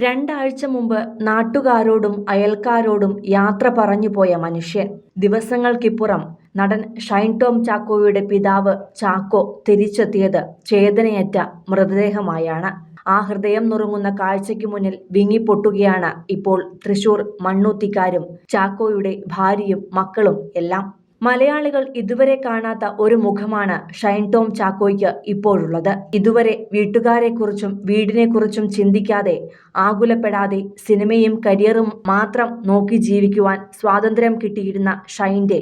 രണ്ടാഴ്ച മുമ്പ് നാട്ടുകാരോടും അയൽക്കാരോടും യാത്ര പറഞ്ഞു പോയ മനുഷ്യൻ. ദിവസങ്ങൾക്കിപ്പുറം നടൻ ഷൈൻ ടോം ചാക്കോയുടെ പിതാവ് ചാക്കോ തിരിച്ചെത്തിയത് ചേതനയറ്റ മൃതദേഹമായാണ്. ആ ഹൃദയം നുറുങ്ങുന്ന കാഴ്ചയ്ക്ക് മുന്നിൽ വിങ്ങിപ്പൊട്ടുകയാണ് ഇപ്പോൾ തൃശൂർ മണ്ണൂത്തിക്കാരും ചാക്കോയുടെ ഭാര്യയും മക്കളും എല്ലാം. മലയാളികൾ ഇതുവരെ കാണാത്ത ഒരു മുഖമാണ് ഷൈൻ ടോം ചാക്കോയ്ക്ക് ഇപ്പോഴുള്ളത്. ഇതുവരെ വീട്ടുകാരെക്കുറിച്ചും വീടിനെക്കുറിച്ചും ചിന്തിക്കാതെ ആകുലപ്പെടാതെ സിനിമയും കരിയറും മാത്രം നോക്കി ജീവിക്കുവാൻ സ്വാതന്ത്ര്യം കിട്ടിയിരുന്ന ഷൈന്റെ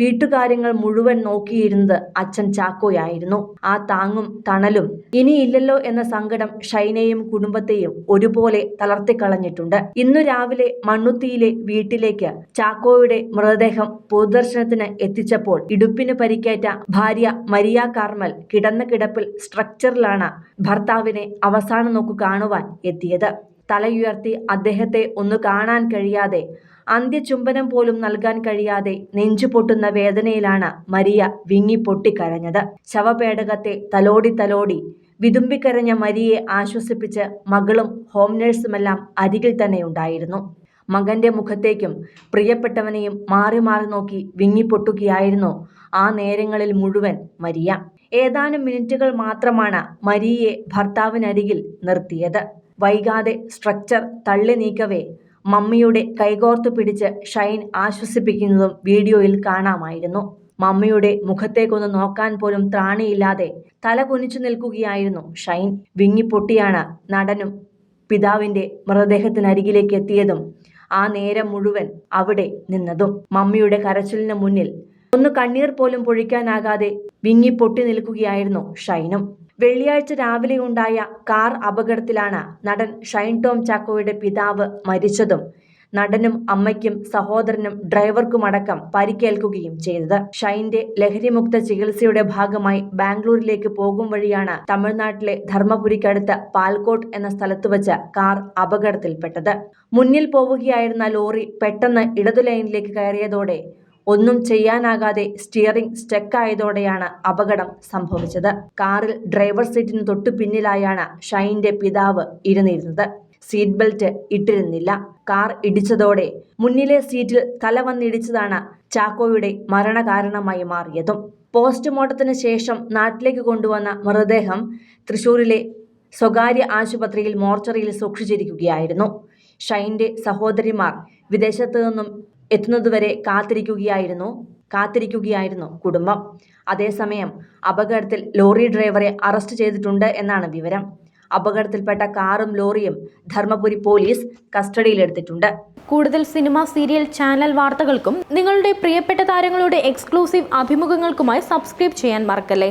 വീട്ടുകാര്യങ്ങൾ മുഴുവൻ നോക്കിയിരുന്നത് അച്ഛൻ ചാക്കോയായിരുന്നു. ആ താങ്ങും തണലും ഇനിയില്ലല്ലോ എന്ന സങ്കടം ഷൈനയും കുടുംബത്തെയും ഒരുപോലെ തളർത്തിക്കളഞ്ഞിട്ടുണ്ട്. ഇന്നു രാവിലെ മണ്ണുത്തിയിലെ വീട്ടിലേക്ക് ചാക്കോയുടെ മൃതദേഹം പൊതുദർശനത്തിന് എത്തിച്ചപ്പോൾ ഇടുപ്പിന് പരിക്കേറ്റ ഭാര്യ മരിയ കാർമൽ കിടന്ന കിടപ്പിൽ സ്ട്രക്ചറിലാണ് ഭർത്താവിനെ അവസാന നോക്കു കാണുവാൻ എത്തിയത്. തലയുയർത്തി അദ്ദേഹത്തെ ഒന്ന് കാണാൻ കഴിയാതെ അന്ത്യചുംബനം പോലും നൽകാൻ കഴിയാതെ നെഞ്ചുപൊട്ടുന്ന വേദനയിലാണ് മരിയ വിങ്ങി പൊട്ടിക്കരഞ്ഞത് ശവപേടകത്തെ തലോടി തലോടി വിതുമ്പിക്കരഞ്ഞ മരിയെ ആശ്വസിപ്പിച്ച് മകളും ഹോം നഴ്സുമെല്ലാം അരികിൽ തന്നെ ഉണ്ടായിരുന്നു. മകന്റെ മുഖത്തേക്കും പ്രിയപ്പെട്ടവനെയും മാറി മാറി നോക്കി വിങ്ങിപ്പൊട്ടുകയായിരുന്നു ആ നേരങ്ങളിൽ മുഴുവൻ മരിയ. ഏതാനും മിനിറ്റുകൾ മാത്രമാണ് മരിയെ ഭർത്താവിനരികിൽ നിർത്തിയത്. വൈകാതെ സ്ട്രക്ചർ തള്ളി നീക്കവേ മമ്മിയുടെ കൈകോർത്തു പിടിച്ച് ഷൈൻ ആശ്വസിപ്പിക്കുന്നതും വീഡിയോയിൽ കാണാമായിരുന്നു. മമ്മിയുടെ മുഖത്തേക്കൊന്ന് നോക്കാൻ പോലും ത്രാണിയില്ലാതെ തല കുനിച്ചു നിൽക്കുകയായിരുന്നു ഷൈൻ. വിങ്ങിപ്പൊട്ടിയാണ് നടനും പിതാവിന്റെ മൃതദേഹത്തിനരികിലേക്ക് എത്തിയതും ആ നേരം മുഴുവൻ അവിടെ നിന്നതും. മമ്മിയുടെ കരച്ചിലിന് മുന്നിൽ ഒന്ന് കണ്ണീർ പോലും പൊഴിക്കാനാകാതെ വിങ്ങി പൊട്ടി നിൽക്കുകയായിരുന്നു ഷൈനും. വെള്ളിയാഴ്ച രാവിലെ ഉണ്ടായ കാർ അപകടത്തിലാണ് നടൻ ഷൈൻ ടോം ചാക്കോയുടെ പിതാവ് മരിച്ചതും നടനും അമ്മയ്ക്കും സഹോദരനും ഡ്രൈവർക്കുമടക്കം പരിക്കേൽക്കുകയും ചെയ്തത്. ഷൈന്റെ ലഹരിമുക്ത ചികിത്സയുടെ ഭാഗമായി ബാംഗ്ലൂരിലേക്ക് പോകും വഴിയാണ് തമിഴ്നാട്ടിലെ ധർമ്മപുരിക്കടുത്ത് പാൽക്കോട്ട് എന്ന സ്ഥലത്ത് വച്ച് കാർ അപകടത്തിൽപ്പെട്ടത്. മുന്നിൽ പോവുകയായിരുന്ന ലോറി പെട്ടെന്ന് ഇടതു ലൈനിലേക്ക് കയറിയതോടെ ഒന്നും ചെയ്യാനാകാതെ സ്റ്റിയറിംഗ് സ്റ്റക്കായതോടെയാണ് അപകടം സംഭവിച്ചത്. കാറിൽ ഡ്രൈവർ സീറ്റിന് തൊട്ടു പിന്നിലായാണ് ഷൈന്റെ പിതാവ് ഇരുന്നിരുന്നത്. സീറ്റ് ബെൽറ്റ് ഇട്ടിരുന്നില്ല. കാർ ഇടിച്ചതോടെ മുന്നിലെ സീറ്റിൽ തല വന്നിടിച്ചതാണ് ചാക്കോയുടെ മരണകാരണമായി മാറിയതും. പോസ്റ്റ്മോർട്ടത്തിന് ശേഷം നാട്ടിലേക്ക് കൊണ്ടുവന്ന മൃതദേഹം തൃശൂരിലെ സ്വകാര്യ ആശുപത്രിയിൽ മോർച്ചറിയിൽ സൂക്ഷിച്ചിരിക്കുകയായിരുന്നു. ഷൈന്റെ സഹോദരിമാർ വിദേശത്തു നിന്നും എത്തുന്നതുവരെ കാത്തിരിക്കുകയായിരുന്നു. കാത്തിരിക്കുകയായിരുന്നു കുടുംബം. അതേസമയം അപകടത്തിൽ ലോറി ഡ്രൈവറെ അറസ്റ്റ് ചെയ്തിട്ടുണ്ട് എന്നാണ് വിവരം. അപകടത്തിൽപ്പെട്ട കാറും ലോറിയും ധർമ്മപുരി പോലീസ് കസ്റ്റഡിയിലെടുത്തിട്ടുണ്ട്. കൂടുതൽ സിനിമ സീരിയൽ ചാനൽ വാർത്തകൾക്കും നിങ്ങളുടെ പ്രിയപ്പെട്ട താരങ്ങളുടെ എക്സ്ക്ലൂസീവ് അഭിമുഖങ്ങൾക്കുമായി സബ്സ്ക്രൈബ് ചെയ്യാൻ മറക്കല്ലേ?